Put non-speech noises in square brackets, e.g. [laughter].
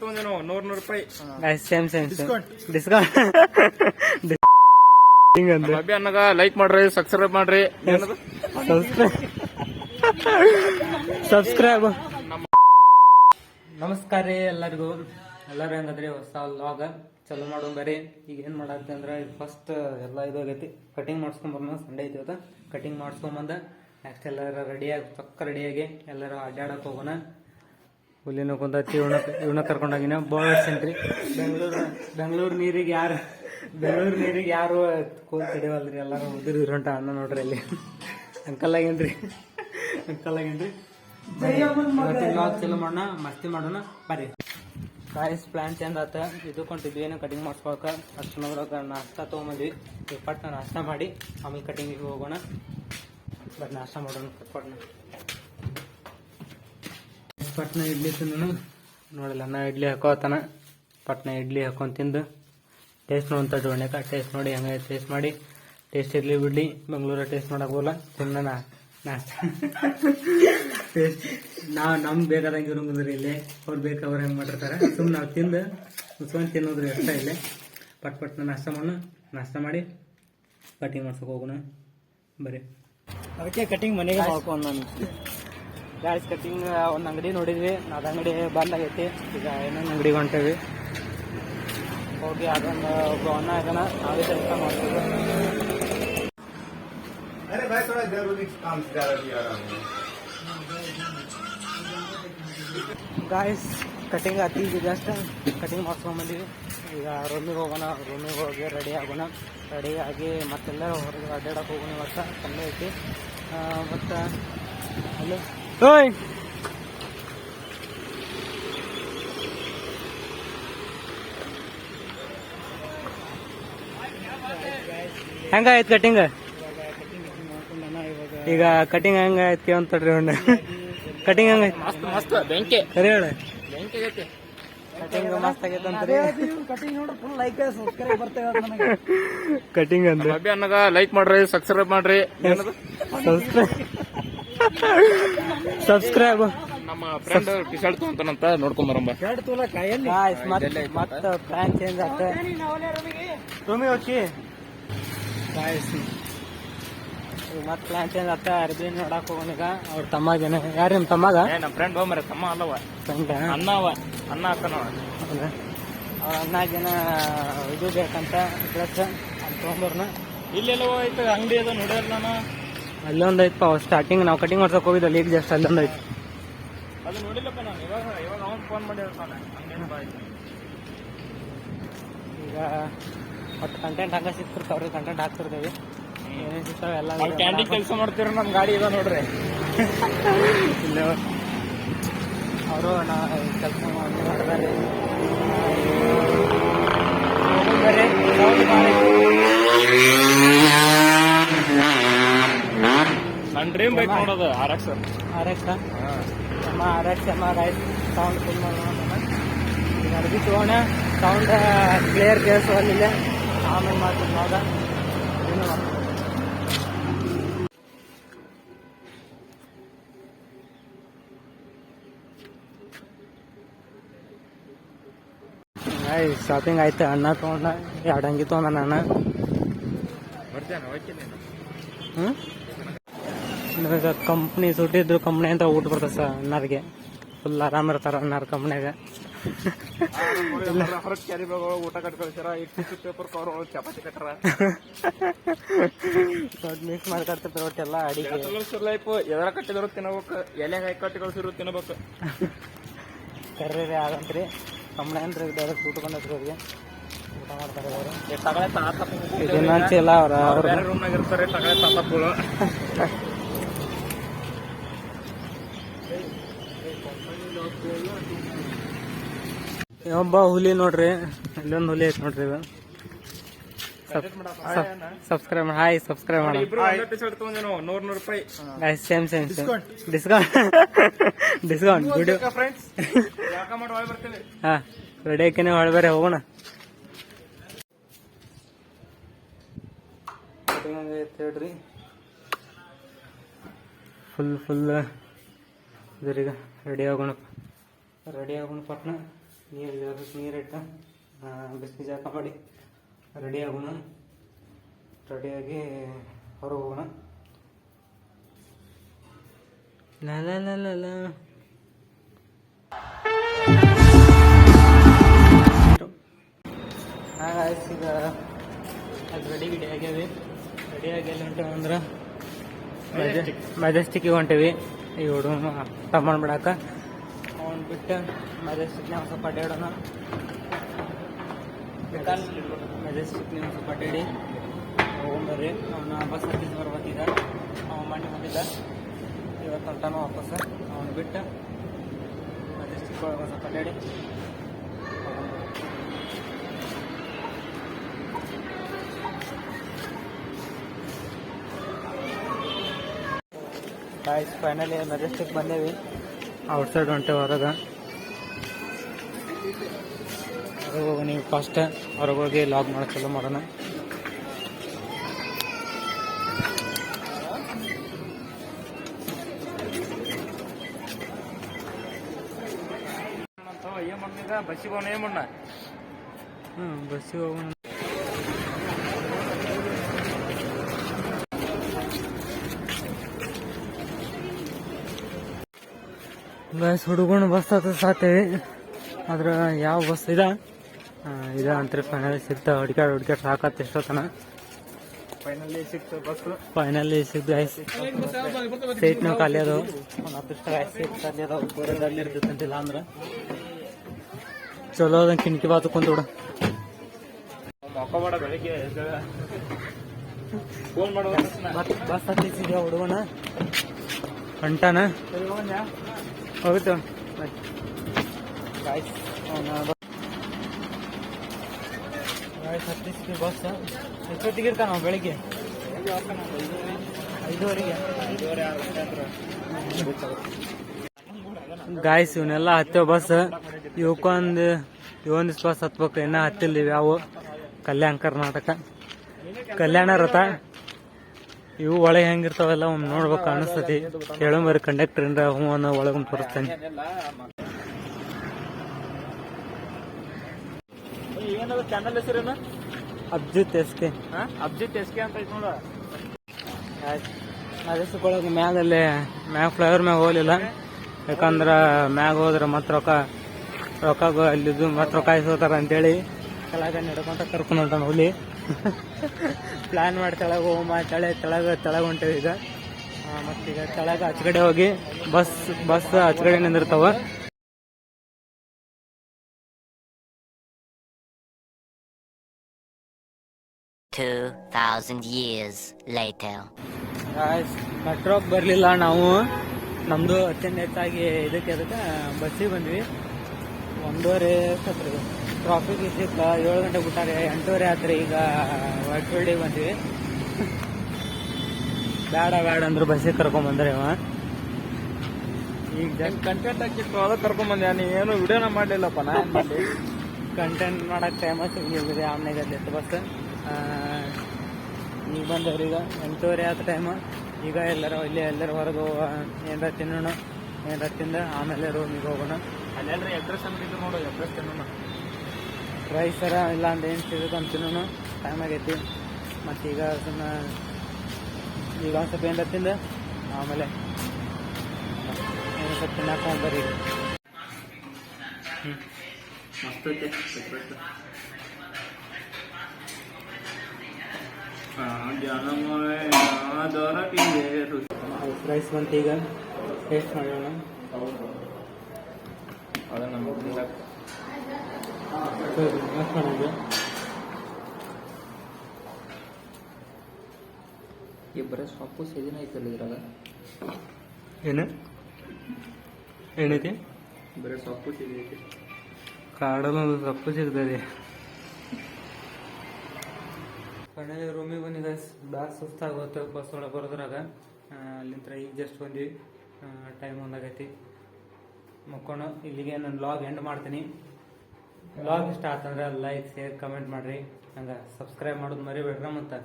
ನೂರ್ ನೂರ್ ರೂಪಾಯಿ. Same same discount ಹಿಂಗಂದ್ರೆ ಅಭಿ ಅನ್ನಗ ಲೈಕ್ ಮಾಡ್ರಿ ಸಬ್ಸ್ಕ್ರೈಬ್ ಮಾಡ್ರಿ. ಏನದು? ಸಬ್ಸ್ಕ್ರೈಬ್ [laughs] ನಮಸ್ಕಾರ ರೀ ಎಲ್ಲರಿಗೂ. ಎಲ್ಲರೂ ಹೆಂಗದ್ರಿ? ಹೊಸ ಲಾಗ ಚಲೋ ಮಾಡೋಣ ಬರ್ರಿ. ಈಗ ಏನ್ ಮಾಡತ್ತೆ ಅಂದ್ರೆ ಫಸ್ಟ್ ಎಲ್ಲ ಇದಾಗೈತಿ ಕಟಿಂಗ್ ಮಾಡ್ಸ್ಕೊಂಡ್ ಬರ್ನ ಸಂಡೇ ಐತಿ ಇವತ್ತು. ಕಟಿಂಗ್ ಮಾಡ್ಸ್ಕೊಂಬಂದ ನೆಕ್ಸ್ಟ್ ಎಲ್ಲಾರ ರೆಡಿಯಾಗಿ ಪಕ್ಕ ರೆಡಿಯಾಗಿ ಎಲ್ಲರೂ ಅಡ್ಡಾಡಕ್ ಹೋಗೋಣ. ಹುಲ್ಲಿನ ಕುಂದತಿ ಇವನ ಇವನ ಕರ್ಕೊಂಡೋಗಿನ ಬೋರ್ಡ್ ಸೆಂಟ್ರಿ ಬೆಂಗಳೂರು ಬೆಂಗಳೂರು ನೀರಿಗೆ ಯಾರು ಬೆಂಗಳೂರು ನೀರಿಗೆ ಯಾರು ಕೋಲ್ ತಡಿವಲ್ರಿ? ಎಲ್ಲಾರು ಉದಿರಿ ಹೊಂಟ ಅಣ್ಣ ನೋಡ್ರಿ ಅಲ್ಲಿ. ಅಂಕಲ್ ಆಗೇನ್ರಿ? ಅಂಕಲ್ ಆಗೇನ್ರಿ? ಚಲೋ ಮಾಡೋಣ, ಮಸ್ತಿ ಮಾಡೋಣ. ಬರ್ರಿ. ಕಾಯಿಸ್ ಪ್ಲಾನ್ ಚೇಂಜ್ ಆತ. ಇದು ಏನೋ ಕಟಿಂಗ್ ಮಾಡ್ಸ್ಕೊಳಕ. ನೋಡೋಕೆ ನಾಷ್ಟ ತೊಗೊಂಬಂದ್ವಿ. ಪಟ್ಟ ನಾಷ್ಟ ಮಾಡಿ, ಆಮೇಲೆ ಕಟಿಂಗಿಗೆ ಹೋಗೋಣ. ಬಟ್ ನಾಷ್ಟ ಮಾಡೋಣ. ಪಟ್ನ ಪಟ್ನ ಇಡ್ಲಿ ತಿಂದನು. ನೋಡಿಲ್ಲ ನಾ ಇಡ್ಲಿ ಹಾಕೋತಾನ. ಪಟ್ನ ಇಡ್ಲಿ ಹಾಕೊಂಡು ತಿಂದು ಟೇಸ್ಟ್ ನೋಡಂತ ಡೋಣ್ಯಾಕ ಟೇಸ್ಟ್ ನೋಡಿ ಹಂಗೆ ಟೇಸ್ಟ್ ಮಾಡಿ. ಟೇಸ್ಟ್ ಇರಲಿ ಬಿಡ್ಲಿ ಬೆಂಗಳೂರ ಟೇಸ್ಟ್ ಮಾಡಕ್ ಹೋಗಲ್ಲ ತಿನ್ನ ನಾ ನಾಷ್ಟ. [laughs] ಟೇಸ್ಟ್ ನಾವು ನಮ್ಗೆ ಬೇಕಾದಂಗೆ ಇರಂಗಿದ್ರಿ ಇಲ್ಲಿ ಅವ್ರು ಬೇಕು ಅವ್ರು ಹೆಂಗೆ ಮಾಡಿರ್ತಾರೆ. ಸುಮ್ಮನೆ ನಾವು ತಿಂದು ಸುಮ್ಮನೆ ತಿನ್ನೋದ್ರಿ ಇಷ್ಟ ಇಲ್ಲೇ. ಪಟ್ ಪಟ್ನ ನಾಷ್ಟ ಮಾಡೋಣ ನಾಷ್ಟ ಮಾಡಿ ಕಟಿಂಗ್ ಮಾಡ್ಸೋಕೆ ಹೋಗೋಣ ಬರೀ. ಅದಕ್ಕೆ ಕಟಿಂಗ್ ಮನೆಗೆ ಹಾಕೋಣ ನಾನು. ಬ್ಯಾಳ್ಸ್ ಕಟ್ಟಿಂಗ್ ಒಂದು ಅಂಗಡಿ ನೋಡಿದ್ವಿ. ಅದು ಅಂಗಡಿ ಬಂದ್ ಆಗೈತಿ ಈಗ ಏನೇನು ಅಂಗಡಿಗೆ ಹೊಂಟೇವಿ? ಹೋಗಿ ಅದೊಂದು ಅನ್ನ ಇದನ್ನ ನಾವೇ ಕೆಲಸ ಮಾಡ್ತೀವಿ. ಗಾಯ್ಸ್ ಕಟಿಂಗ್ ಅತಿ ಈಗ ಜಸ್ಟ್ ಕಟಿಂಗ್ ಮಾಡ್ಕೊಂಬಂದಿವಿ ಈಗ ರೂಮಿಗೆ ಹೋಗೋಣ. ರೂಮಿಗೆ ಹೋಗಿ ರೆಡಿ ಆಗೋಣ. ರೆಡಿ ಆಗಿ ಮತ್ತೆಲ್ಲ ಹೊರಗೆ ಅಡ್ಡಾಡಕ್ಕೆ ಹೋಗೋಣ ಇವತ್ತು. ಕಮ್ಮಿ ಐತಿ. ಮತ್ತು ಅಲ್ಲಿ? ಓಯ್ ಹೆಂಗಾಯ್ತು ಕಟಿಂಗ್ ಈಗ ಕಟಿಂಗ್ ಹೆಂಗಾಯ್ತು ಅಂತಡ್ರಿ ಅಣ್ಣ ಕಟಿಂಗ್ ಹೆಂಗಾಯ್ತು? ಮಸ್ತ್ ಮಸ್ತ್ ಬೆಂಕಿ. ಸರಿ ಹೇಳ. ಬೆಂಕಿ ಆಗೈತಿ. ಕಟಿಂಗ್ ಮಸ್ತ್ ಆಗೈತೆ ಅಂತಾರೆ ಕಟಿಂಗ್ ಅಂದ್ರೆ? ಅಭಿ ಅನ್ನಗ ಲೈಕ್ ಮಾಡ್ರಿ ಸಬ್ಸ್ಕ್ರೈಬ್ ಮಾಡ್ರಿ. ಏನದು? ಸಬ್ಸ್ಕ್ರೈಬ್ ಸಬ್ಸ್ಕ್ರೈಬ್ ನಮ್ಮ ಫ್ರೆಂಡ್ ಟಿ ಶರ್ಟ್ ತಗೊಂತಾನಂತ ನೋಡ್ಕೊಂಡ್ ಬರಂಬ ಮತ್ತೆ ಪ್ಲಾನ್ ಚೇಂಜ್ ಹೋಗಿ. ಮತ್ತೆ ಪ್ಲಾನ್ ಚೇಂಜ್ ಅರ್ಬಿ ನೋಡಕ್ ಅವ್ರ ತಮ್ಮಗೇನ. ಯಾರು ನಿಮ್ ತಮ್ಮಗ? ನಮ್ಮ ಫ್ರೆಂಡ್ ಹೋಗ್ಮರ ತಮ್ಮ ಅಲ್ಲವ. ಫ್ರೆಂಡ್ ಅನ್ನ ಅವ. ಅನ್ನ ಅಕ್ಕನವ ಅವ್ರ ಅಣ್ಣಗೇನ ಇದು ಬೇಕಂತ ಡ್ರೆಸ್ ಅಲ್ಲಿ ತೊಗೊಂಬರ್ನ ಇಲ್ಲೆಲ್ಲ ಐತೆ ಅಂಗಡಿ ಅದ ನೋಡ್ಯಾರ ನಾನು. ಅಲ್ಲೊಂದು ಐತಪ್ಪ ಸ್ಟಾರ್ಟಿಂಗ್ ನಾವು ಕಟಿಂಗ್ ಮಾಡ್ಸಕ್ ಹೋಗಿದ್ದಲ್ಲಿ ಈಗ ಜಸ್ಟ್ ಅಲ್ಲೊಂದು ಐತಿ ಅದು ನೋಡಿಲ್ಲಪ್ಪ ನಾನು ಇವಾಗ ಇವಾಗ ಅವ್ನು ಫೋನ್ ಆಯ್ತು. ಈಗ ಒಟ್ಟು ಕಂಟೆಂಟ್ ಹಂಗ ಸಿಕ್ತಿರ್ತಾವ್ರಿ ಕಂಟೆಂಟ್ ಹಾಕ್ತಿರ್ತೇವೆ. ಏನೇನು ಸಿಗ್ತಾವೆ ಎಲ್ಲ ಕ್ಯಾಂಟೀನ್ ಕೆಲಸ ಮಾಡ್ತೀರ ನಮ್ಮ ಗಾಡಿ ಇದೆ ನೋಡ್ರಿ. ಅವರು ನಾ ಕೆಲಸ ಮಾಡ್ತಾರೆ ನನ್ ಡ್ರೀಮ್ ಬೈಕ್ ನೋಡೋದು ಆರ್ ಎಕ್ಸ್ ಆರ್ ಎಕ್ಸ್ ಅಮ್ಮ ಆರ್ ಎಕ್ಸ್ ಎಮ್ಮ ರೈಸ್ ಸೌಂಡ್ ಫುಲ್ ಅರ್ಬಿ ತಗೋಣ ಸೌಂಡ್ ಕ್ಲಿಯರ್ ಕೇಳಿಸೋದಿಲ್ಲ ಆಮೇಲೆ ಮಾಡ್ತೀನಿ ಇವಾಗ. ಏನು ಮಾಡ್ತೀನಿ ಶಾಪಿಂಗ್ ಆಯ್ತು. ಅಣ್ಣ ತೊಗೊಂಡ. ಎರಡು ಅಂಗಿ ತೊಗೊಂಡ ಅಣ್ಣ. ಬರ್ತಾನೆ ಹ್ಞೂ ನನಗೆ ಕಂಪ್ನಿ ಸುಟ್ಟಿದ್ರು ಕಂಪ್ನಿ ಅಂತ ಊಟ ಬರ್ತದೆ ಸರ್ ಅಣ್ಣರಿಗೆ ಫುಲ್ ಆರಾಮ್ ಇರ್ತಾರ ಅನ್ನಾರ ಕಂಪ್ನ್ಯಾಗ ಊಟ ಪೇಪರ್ ಕವರ್ ಒಳಗೆ ಚಪಾತಿ ಕಟ್ಟಾರ ಮಿಕ್ಸ್ ಮಾಡಿ ಕಟ್ತಿರ್ತಾರೆ ಒಟ್ಟೆಲ್ಲ ಅಡಿಗೆ. ಲೈಫ್ ಎದರ ಕಟ್ಟಿದ್ರು ತಿನ್ನಬೇಕು ಎಲೆ ಹಾಕಿ ಕಟ್ಟಿ ಕಳ್ಸಿರು ತಿನ್ನಬೇಕು ಆಗಂತ್ರಿ. ಕಂಪ್ನಿ ಅಂದ್ರೆ ಡೈರೆಕ್ಟ್ ಊಟ ಬಂದೈತ್ರಿ ಅವ್ರಿಗೆ. ಊಟ ಮಾಡ್ತಾರೆ ಅವರು. ತಗಳೆ ತಾತ ಇದನ್ನ ಅವ್ರ ರೂಮ್ನಾಗ ಇರ್ತಾರೆ ತಗಳೆ ತಾತಪ್ಪಗಳು ಒಬ್ಬ ಹುಲಿ ನೋಡ್ರಿ ಇಲ್ಲೊಂದು ಹುಲಿ ಐತೆ ನೋಡ್ರಿ ಇದು. ಸಬ್ಸ್ಕ್ರೈಬ್ ಹಾಯ್ ಸಬ್ಸ್ಕ್ರೈಬ್ [laughs] ಮಾಡಿ same same discount discount video ಹಾ ರೆಡಿ ಹಾಕಿನೇ ಹೊಳಬೇರೆ ಹೋಗೋಣ. ಹೇಳ್ರಿ? ಫುಲ್ ಫುಲ್ ಇದ್ರೀಗ ರೆಡಿ ಆಗೋಣ. ರೆಡಿ ಆಗೋಣ ಪಟ್ನ. ನೀರು ನೀರಿಟ್ಟು ಬಿಸಿ ಜಾಕ ಮಾಡಿ ರೆಡಿ ಆಗೋಣ. ರೆಡಿಯಾಗಿ ಹೊರಗೆ ಹೋಗೋಣ ಈಗ ಅದು ರೆಡಿ ಗಿಡಿ ಆಗ್ಯಾವೆ. ರೆಡಿ ಆಗಿ ಎಲ್ಲಿ ಮೆಜೆಸ್ಟಿಕ್ ಮೆಜೆಸ್ಟಿಕ್ಕಿಗೆ ಹೊಂಟೇವಿ. ಈ ಹುಡುಗನು ತಗೊಂಡು ಬಿಡಾಕ ಅವ್ನು ಬಿಟ್ಟು ಮೆಜೆಸ್ಟಿಕ್ನ ಒಂದು ಸ್ವಲ್ಪ ಅಡ್ಡಾಡೋಣ ಮೆಜೆಸ್ಟಿಕ್ನೇ ಒಂದು ಸ್ವಲ್ಪ ಅಡ್ಡಾಡಿ ಹೋಗ್ಬರ್ರಿ ಅವನ ಬಸ್ ಹತ್ತಿದ್ದು ಬರ್ಬೇಕೀಗ ಅವನು ಮಂಡಿ ಬಂದಿದ್ದ ಇವತ್ತು ಹೊಂಟಾನು ವಾಪಸ್ ಅವನು ಬಿಟ್ಟು ಮೆಜೆಸ್ಟಿಕ್ ಒಳಗೆ ಸ್ವಲ್ಪ ಫೈನಲಿ ಮೆಜೆಸ್ಟಿಕ್ ಬಂದೇವಿ ಔಟ್ಸೈಡ್ ಹೊಂಟೆ ಹೊರಗೆ ನೀವು ಫಸ್ಟ್ ಹೊರಗೆ ಹೋಗಿ ಲಾಗ್ ಮಾಡೋ ಚಲೋ ಮಾಡೋಣ. ಏನ್ ಮಾಡ್ತಿದ್ದ ಬಸ್ಸಿಗೆ ಹೋಗೋಣ. ಏನ್ ಮಾಡೋಣ ಹ್ಞೂ ಬಸ್ಸಿಗೆ ಹೋಗೋಣ ಬಸ್ ಹುಡುಗನ ಬಸ್ ಹತ್ತ ಸಾತೇವಿ ಆದ್ರೆ ಯಾವ ಬಸ್ ಇದ? ಇದ ಅಂತ ಫೈನಲಿ ಸಿಗ್ತಾವ ಹುಡ್ಕಾಡ್ ಹುಡ್ಕ್ಯಾಡ್ ಸಾಕತ್ತ ಎಷ್ಟೊತ್ತನ ಫೈನಲಿ ಸಿಕ್ತು ಬಸ್. ಫೈನಲಿ ಸಿಕ್ತು. ಐಸ್ ಸೀಟ್ನು ಖಾಲಿ ಅದು ಒಂದು ಹತ್ತು ಸೀಟ್ ಖಾಲಿ ಅದಾವ. ಬರೋದಲ್ಲಿ ಇರ್ತೈತಂತಿಲ್ಲ ಅಂದ್ರೆ. ಚಲೋ ಅದಂಗೆ ಕಿಣಕಿ ಬಾತು ಕುಂತ ಬಿಡ. ಮಕ್ಕೋಬೇಡ ಬೆಳಿಗ್ಗೆ. ಫೋನ್ ಮಾಡುವ ಬಸ್ ಹತ್ತಿಸಿದ್ಯಾ ಹುಡುಗನ? ಹೊಂಟಾನ? ಹೋಗುತ್ತೆ. ಹತ್ತಿಸ್ತೀವಿ ಬೆಳಿಗ್ಗೆ? ಐದುವರೆಗೆ. ಗಾಯ್ಸ್ ಇವನ್ನೆಲ್ಲ ಹತ್ತೋ ಬಸ್ ಇವಕ್ಕೊಂದು ಇವೊಂದು ಬಸ್ ಹತ್ಬೇಕು, ಇನ್ನೂ ಹತ್ತಿಲ್ಲ ಯಾವು. ಕಲ್ಯಾಣ ಕರ್ನಾಟಕ. ಕಲ್ಯಾಣ ರಥ. ಇವು ಒಳಗೆ ಹೆಂಗಿರ್ತಾವೆಲ್ಲ ಒಮ್ಮೆ ನೋಡ್ಬೇಕು ಅನಿಸ್ತತಿ ಕಂಡಕ್ಟರ್ ಇಂದ ಹೂವನ್ನ ಅನ್ನೋ ಒಳಗೊಂದು ತೋರಿಸ್ತೇನೆ. ಏನದ? ಚಾನಲ್ ಹೆಸರೇನು Abhijit S K. Abhijit S K ಅಂತ ಐತ್ ನೋಡ. ಅದಕ್ಕೆ ಮ್ಯಾಗಲ್ಲಿ ಮ್ಯಾಗ ಫ್ಲೈವರ್ ಮ್ಯಾಗ ಹೋಗ್ಲಿಲ್ಲ. ಯಾಕಂದ್ರೆ ಮ್ಯಾಗ ಹೋದ್ರೆ ಮತ್ತೆ ರೊಕ್ಕ ರೊಕ್ಕ ಅಲ್ಲಿದ್ದು ಮತ್ತೆ ರೊಕ್ಕ ಇಸ್ಕೋತಾರ ಅಂತೇಳಿ ಕೆಳಗೆ ನಡ್ಕೊಂತ ಕರ್ಕೊಂಡು ಹೊಂಟಾನ ಹುಲಿ. ಪ್ಲಾನ್ ಮಾಡಿ ತೆಳಗೆ ಹೋಮ ತೆಳಗೆ ಕೆಳಗೆ ಕೆಳಗೆ ಹೊಂಟೇವಿ ಈಗ. ಮತ್ತೀಗ ಕೆಳಗೆ ಆಚೆಕಡೆ ಹೋಗಿ ಬಸ್ ಬಸ್ ಆಚೆಕಡೆ ನಿಂದಿರ್ತಾವ. ಮೆಟ್ರೋಗೆ ಬರಲಿಲ್ಲ ನಾವು. ನಮ್ಮದು ಅತ್ಯಂತ ಹೆಚ್ಚಾಗಿ ಇದಕ್ಕೆ ಅದಕ್ಕೆ ಬಸ್ಸಿಗೆ ಬಂದ್ವಿ. ಒಂದೂವರೆ ಸತ್ರಿ. ಟ್ರಾಫಿಕ್ ಇದ್ದಿಕ್ಕ ಏಳು ಗಂಟೆ ಬಿಟ್ಟಾರೆ. ಎಂಟೂವರೆ ಆತ್ರಿ. ಈಗ ವೈಟ್ಫೀಲ್ಡಿಗೆ ಬಂದ್ವಿ. ಬೇಡ ಬೇಡ ಅಂದ್ರೆ ಬಸ್ಸಿಗೆ ಕರ್ಕೊಂಬಂದ್ರೆ ಇವ. ಈಗ ಜನ ಕಂಟೆಂಟ್ ಹಾಕಿತ್ತು ಅದಕ್ಕೆ ಕರ್ಕೊಂಡ್ ನೀ ಏನು ವಿಡಿಯೋನ ಮಾಡಲಿಲ್ಲಪ್ಪ ನಾನು ಕಂಟೆಂಟ್ ಮಾಡಕ್ಕೆ ಟೈಮ ಸಿಗಿದೆ ಆಮ್ನಾಗ ಬಸ್. ಈಗ ಬಂದವ್ರು ಈಗ ಎಂಟೂವರೆ ಆದ ಟೈಮ್ ಈಗ ಎಲ್ಲರ ಇಲ್ಲಿ ಎಲ್ಲರೂ ಹೊರಗೆ ಹೋಗ ಏನಾರ ತಿನ್ನೋಣ ಏನಾರ ತಿಂದ ಆಮೇಲೆ ರೂಮಿಗೆ ಹೋಗೋಣ. ಅಲ್ಲೆಲ್ರಿ ಅಡ್ರೆಸ್ ಅಂಗಡಿ ನೋಡು ಅಡ್ರೆಸ್ ತಿನ್ನೋಣ. ರೈಸರ ಇಲ್ಲ ಅಂದ್ರೆ ಏನು ಸಿಗುತ್ತೆ ಅಂತ ತಿನ್ನೋಣ ಟೈಮ್ ಆಗೈತಿ. ಮತ್ತು ಈಗ ಸುಮ್ಮನೆ ಈಗ ಒಂದು ಸ್ವಲ್ಪ ಏನಾರ ತಿಂದ ಆಮೇಲೆ ಏನು ಸ್ವಲ್ಪ ತಿನ್ನಕ್ಕೆ ಹ್ಞೂ ಮಸ್ತ್ ಐತೆ ರೈಸ್ ಬಂತು ಈಗ ಟೇಸ್ಟ್ ಮಾಡೋಣ ಅದ ನಮ್ಮ ಈಗ ಮಾಡಿದ್ವಿ ಇಬ್ಬರೇ ಸೊಪ್ಪು ಸೀದಿನ ಐತಲ್ಲ ಇದ್ರಾಗ ಏನು ಏನೈತಿ? ಬರೀ ಸೊಪ್ಪು ಸೀದಿ ಐತಿ ಕಾಡಲ್ಲಿ ಸೊಪ್ಪು ಸಿಗ್ತದೆ. ಫೈನಲಿ ರೂಮಿಗೆ ಬಂದಿದೆ ಭಾಳ ಸುಸ್ತಾಗುತ್ತೆ ಬಸ್ ಒಳಗೆ ಬರೋದ್ರಾಗ. ಅಲ್ಲಿಂತ ಈಗ ಜಸ್ಟ್ ಬಂದ್ವಿ. ಟೈಮ್ ಒಂದಾಗೈತಿ ಮಕ್ಕೊಂಡು ಇಲ್ಲಿಗೆ ನಾನು ಲಾಗ್ ಎಂಡ್ ಮಾಡ್ತೀನಿ. ಲಾಗ್ ಇಷ್ಟ ಆತಂದ್ರೆ ಲೈಕ್ ಶೇರ್ ಕಮೆಂಟ್ ಮಾಡಿರಿ. ಹಂಗೆ ಸಬ್ಸ್ಕ್ರೈಬ್ ಮಾಡೋದು ಮರಿಬೇಡ್ರಿ ಮತ್ತು